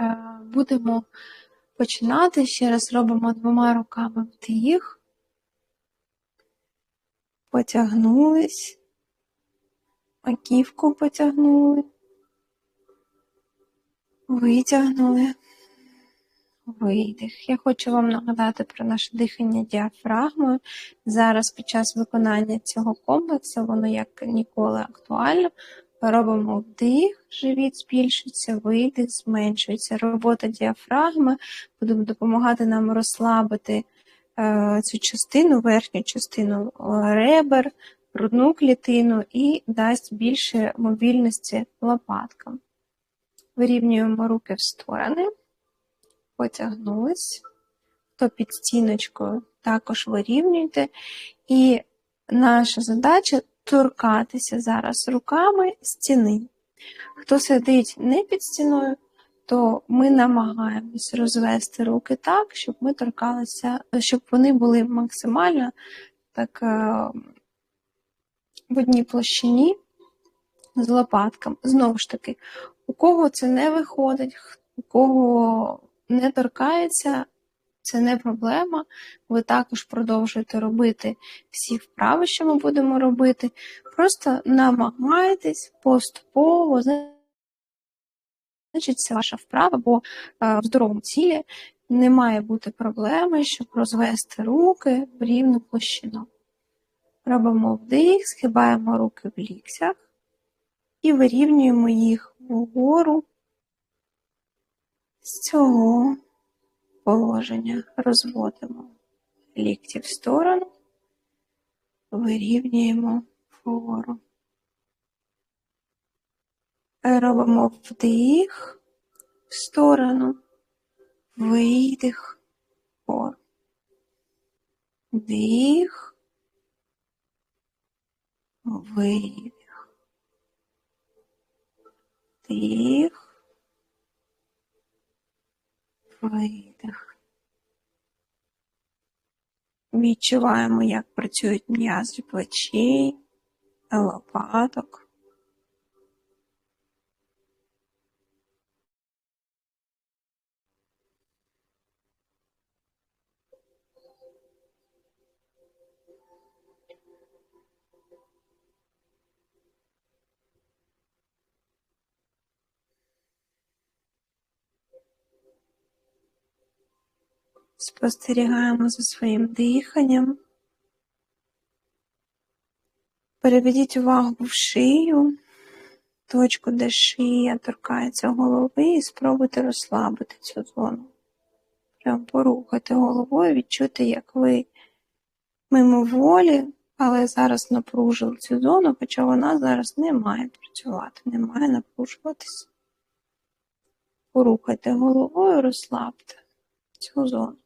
Е, Будемо починати. Ще раз робимо двома руками вдих. Потягнулись. Маківку потягнули. Витягнули. Видих. Я хочу вам нагадати про наше дихання діафрагмою. Зараз під час виконання цього комплексу, воно як ніколи актуально. Робимо вдих, живіт збільшується, видих, зменшується. Робота діафрагми буде допомагати нам розслабити е, цю частину, верхню частину е, ребер, грудну клітину і дасть більше мобільності лопаткам. Вирівнюємо руки в сторони, потягнулись. Хто під стіночкою, також вирівнюйте. І наша задача торкатися зараз руками стіни. Хто сидить не під стіною, то ми намагаємось розвести руки так, щоб ми торкалися, щоб вони були максимально так е, в одній площині з лопатками. Знову ж таки, у кого це не виходить, у кого не торкається, це не проблема. Ви також продовжуєте робити всі вправи, що ми будемо робити. Просто намагайтесь поступово, значить, це ваша вправа, бо в здоровому тілі не має бути проблеми, щоб розвести руки в рівну площину. Робимо вдих, схибаємо руки в ліктях і вирівнюємо їх вгору з цього положення. Розводимо лікті в сторону, вирівнюємо вгору. Робимо вдих в сторону, видих вгору. Вдих, видих. Вдих, видих. Відчуваємо, як працюють м'язи плечей, лопаток. Спостерігаємо за своїм диханням. Переведіть увагу в шию, точку, де шия торкається голови, і спробуйте розслабити цю зону. Прям порухати головою, відчути, як ви мимоволі, але зараз напружили цю зону, хоча вона зараз не має працювати, не має напружуватися. Порухайте головою, розслабте цю зону.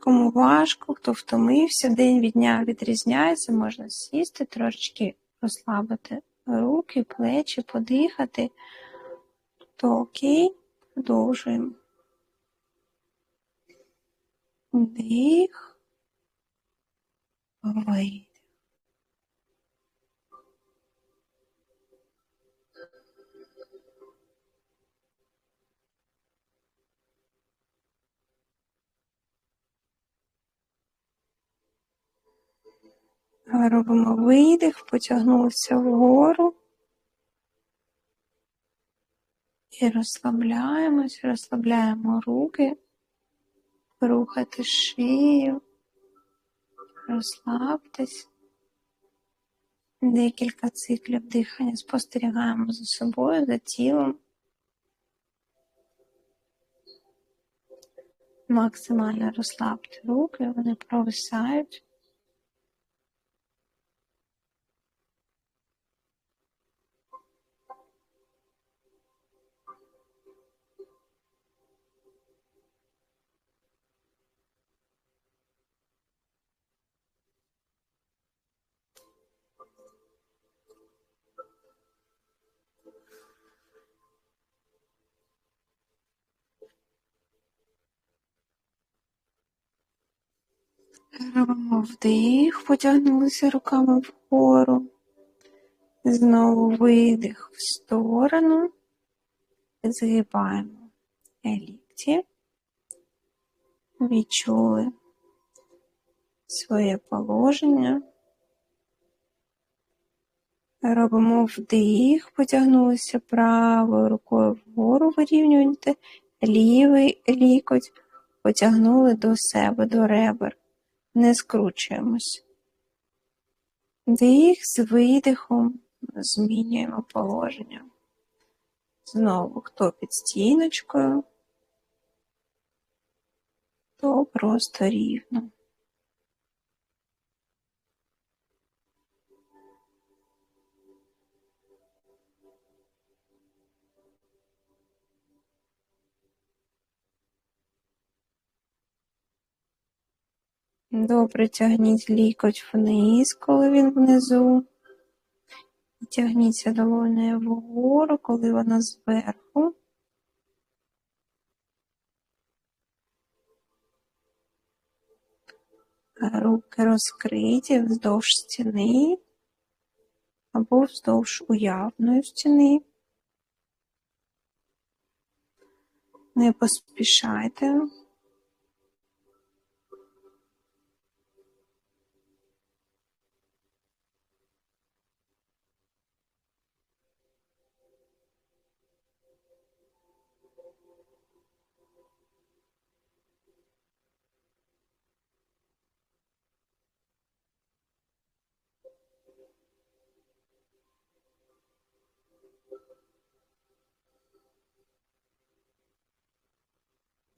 Кому важко, хто втомився, день від дня відрізняється, можна сісти, трошечки розслабити руки, плечі, подихати, то окей, продовжуємо. Вдих, видих. Робимо видих, потягнулися вгору. І розслабляємось, розслабляємо руки, рухати шию, розслабтесь. Декілька циклів дихання спостерігаємо за собою, за тілом. Максимально розслабте руки, вони провисають. Робимо вдих, потягнулися руками вгору. Знову видих в сторону. Згибаємо лікті. Відчули своє положення. Робимо вдих, потягнулися правою рукою вгору, вирівнюєте лівий лікоть, потягнули до себе, до ребер. Не скручуємось. Дих з видихом змінюємо положення. Знову хто під стіночкою, то просто рівно. Добре тягніть лікоть вниз, коли він внизу. І тягніться долонею вгору, коли вона зверху. Руки розкриті вздовж стіни або вздовж уявної стіни. Не поспішайте.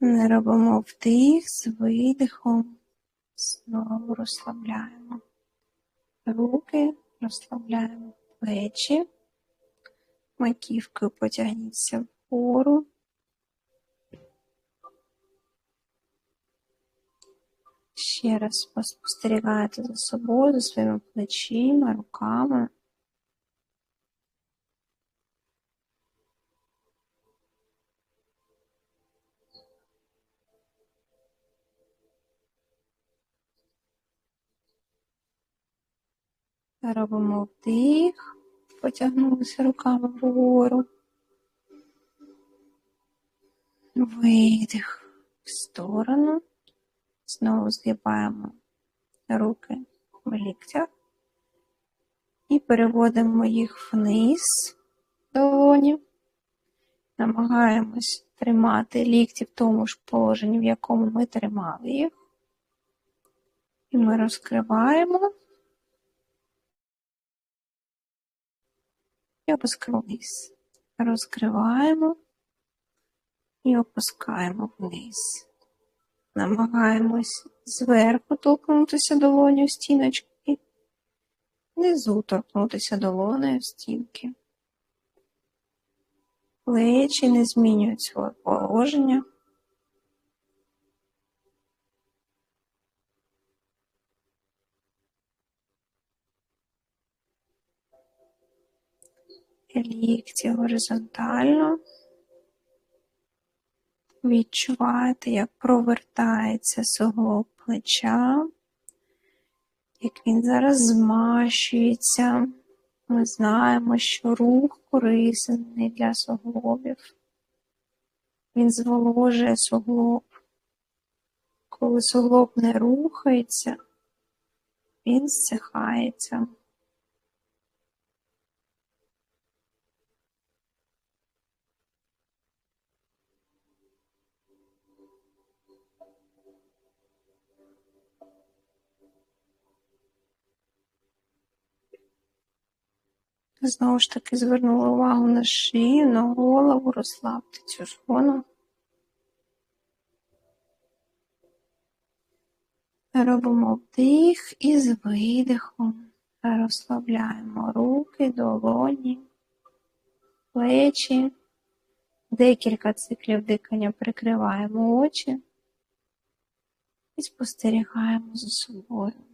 Не робимо вдих з видихом, знову розслабляємо руки, розслабляємо плечі, маківкою потягніться вгору. Ще раз поспостерігайте за собою, за своїми плечима, руками. Робимо вдих, потягнулися руками вгору. Видих в сторону. Знову згибаємо руки в ліктях і переводимо їх вниз долоні. Намагаємось тримати лікті в тому ж положенні, в якому ми тримали їх. І ми розкриваємо. І опускаємо вниз. Розкриваємо і опускаємо вниз. Намагаємось зверху торкнутися долоню стіночки, внизу торкнутися долонею стінки. Плечі не змінюють своє положення. Лікті горизонтально. Відчуваєте, як провертається суглоб плеча, як він зараз змащується. Ми знаємо, що рух корисний для суглобів. Він зволожує суглоб. Коли суглоб не рухається, він зсихається. Знову ж таки звернула увагу на шию, на голову, розслабте цю зону. Робимо вдих і з видихом розслабляємо руки, долоні, плечі. Декілька циклів дихання прикриваємо очі і спостерігаємо за собою.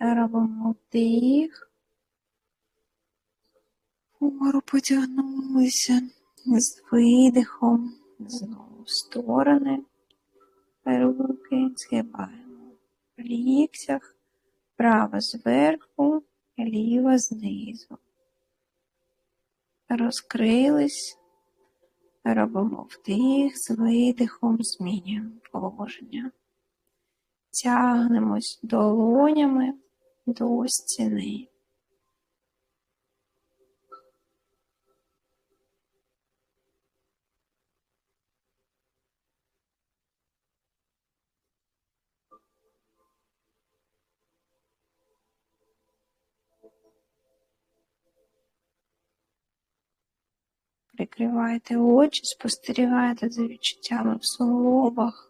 Робимо вдих. Вгору потягнулися з видихом. Знову в сторони. Руки згибаємо в ліктях. Право зверху, ліва знизу. Розкрились. Робимо вдих з видихом, змінюємо положення. Тягнемось долонями до стіни. Прикривайте очі, спостерігайте за відчуттями в суглобах.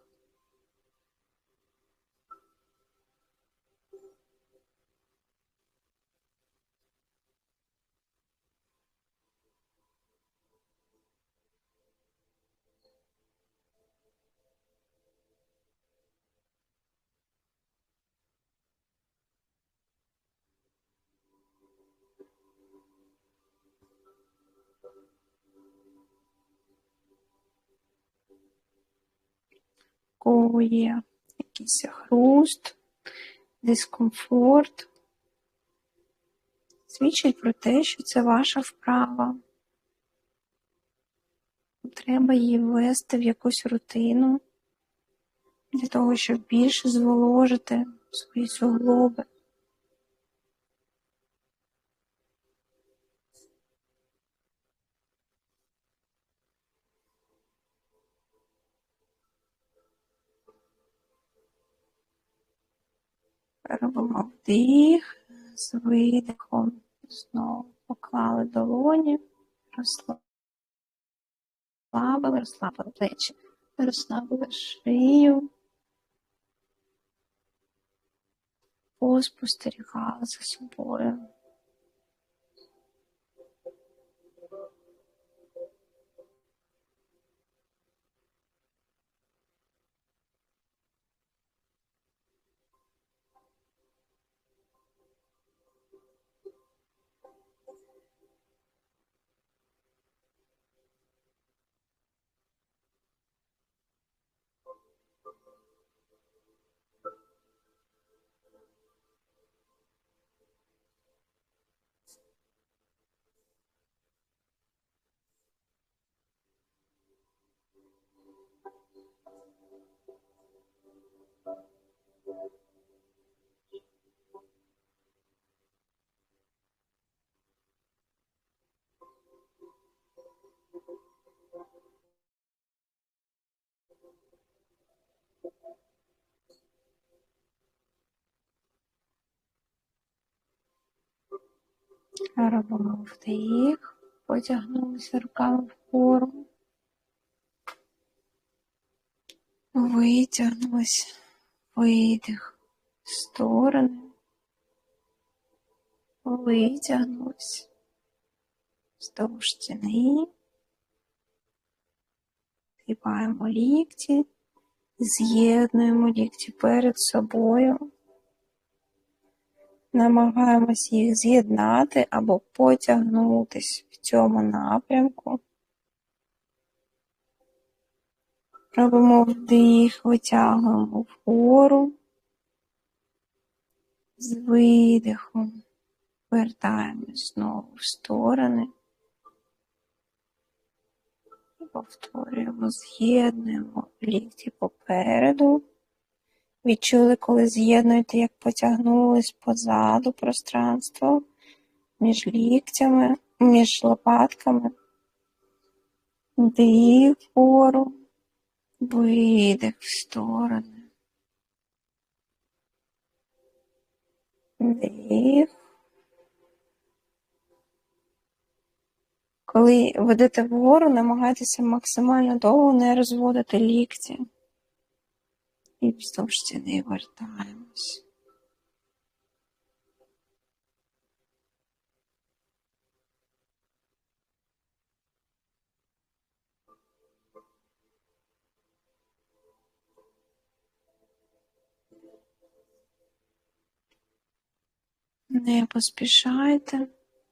Кого є якийсь хруст, дискомфорт, свідчить про те, що це ваша вправа. Треба її ввести в якусь рутину для того, щоб більше зволожити свої суглоби. Робимо вдих з видихом. Знову поклали долоні, розслабили, розслабили плечі, розслабили шию, поспостерігали за собою. Робимо вдих, потягнулися руками вгору. Витягнулись, видих. В сторони, витягнулись вздовж стіни, згибаємо лікті, з'єднуємо лікті перед собою. Намагаємось їх з'єднати або потягнутись в цьому напрямку. Робимо вдих, витягуємо вгору, з видихом вертаємось знову в сторони. Повторюємо, з'єднуємо лікті попереду. Відчули, коли з'єднуєте, як потягнулись позаду пространство між ліктями, між лопатками. Вдих вгору, Видих в сторони. Вдих. Коли ведете вгору, намагайтеся максимально довго не розводити лікті і вздовж стіни вертаємось. Не поспішайте,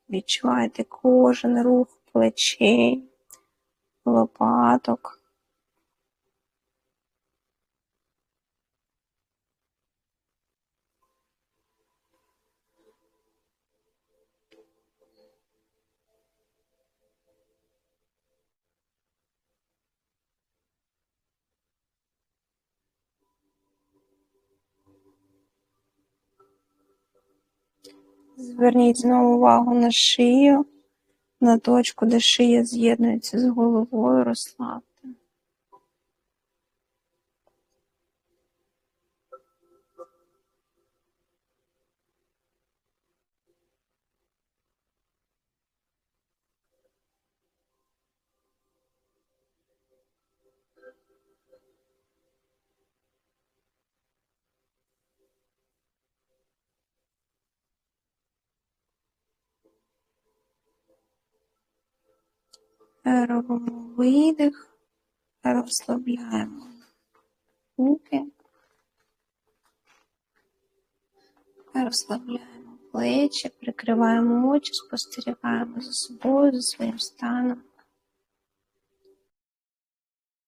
відчувайте кожен рух плечей, лопаток. Зверніть знову увагу на шию, на точку, де шия з'єднується з головою, розслабте. Робимо видих, розслабляємо руки, розслабляємо плечі, прикриваємо очі, спостерігаємо за собою, за своїм станом.